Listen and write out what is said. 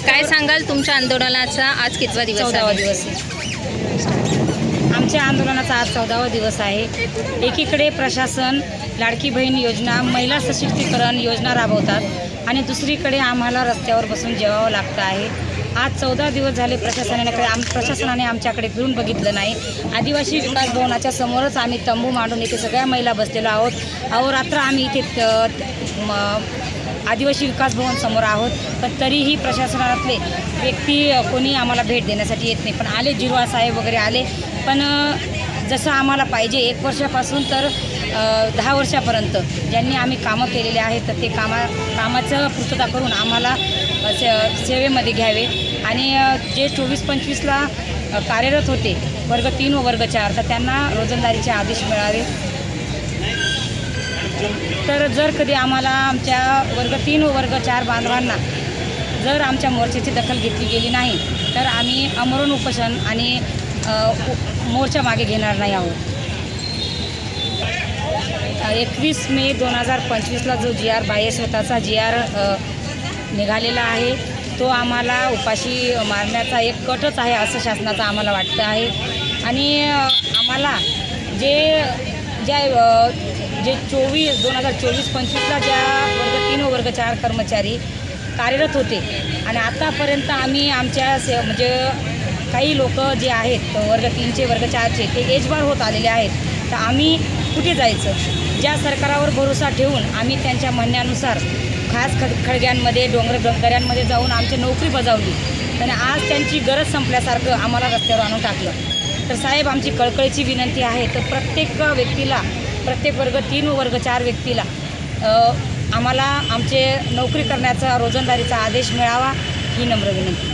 काय सांगाल तुमच्या आंदोलनाचा आज कितवा दिवस चौदावा आहे? दिवस आहे. आमच्या आंदोलनाचा आज चौदावा दिवस आहे. एकीकडे प्रशासन लाडकी बहीण योजना महिला सशक्तीकरण योजना राबवतात आणि दुसरीकडे आम्हाला रस्त्यावर बसून जेवावं लागतं आहे. आज चौदा दिवस झाले प्रशासनाने आम प्रशासनाने आमच्याकडे फिरून बघितलं नाही. आदिवासी विकास भवनाच्या समोरच आम्ही तंबू मांडून इथे सगळ्या महिला बसलेलो आहोत. अहोरात्र आम्ही इथे त- म- आदिवासी विकास भवन समोर आहोत पण तरीही प्रशासनातले व्यक्ती कोणी आम्हाला भेट देण्यासाठी येत नाही. पण आले जिरवा साहेब वगैरे आले. पण जसं आम्हाला पाहिजे एक वर्षापासून तर दहा वर्षापर्यंत ज्यांनी आम्ही कामं केलेले आहेत तर ते कामा कामाचं पूर्तता करून आम्हाला से सेवेमध्ये घ्यावे. आणि जे चोवीस पंचवीसला कार्यरत होते वर्ग तीन व वर्ग चार तर त्यांना रोजंदारीचे आदेश मिळावे. तर जर कधी आम्हाला आमच्या वर्ग तीन वर्ग चार बांधवांना जर आमच्या मोर्चाची दखल घेतली गेली नाही तर आम्ही अमरण उपोषण आणि मोर्चा मागे घेणार नाही आहोत. एकवीस मे दोन हजार पंचवीसला जो जी आर बाह्य स्वतःचा जी आर निघालेला आहे तो आम्हाला उपाशी मारण्याचा एक कटच आहे असं शासनाचं आम्हाला वाटतं आहे. आणि आम्हाला जे ज्या जे चोवीस दोन हजार चोवीस पंचवीसला ज्या वर्ग तीन व वर्ग चार कर्मचारी कार्यरत होते. आणि आतापर्यंत आम्ही आमच्या से म्हणजे काही लोक जे आहेत वर्ग तीनचे वर्ग चारचे ते एजबार होत आलेले आहेत. तर आम्ही कुठे जायचं? ज्या सरकारावर भरोसा ठेवून आम्ही त्यांच्या म्हणण्यानुसार खास खड खडग्यांमध्ये डोंगर दऱ्यांमध्ये जाऊन आमची नोकरी बजावली. आणि आज त्यांची गरज संपल्यासारखं आम्हाला रस्त्यावर आणून टाकलं. तर साहेब आमची कळकळीची विनंती आहे तर प्रत्येक व्यक्तीला प्रत्येक वर्ग तीन वर्ग चार व्यक्तीला आम्हाला आमचे नोकरी करण्याचा रोजंदारीचा आदेश मिळावा ही नम्र विनंती.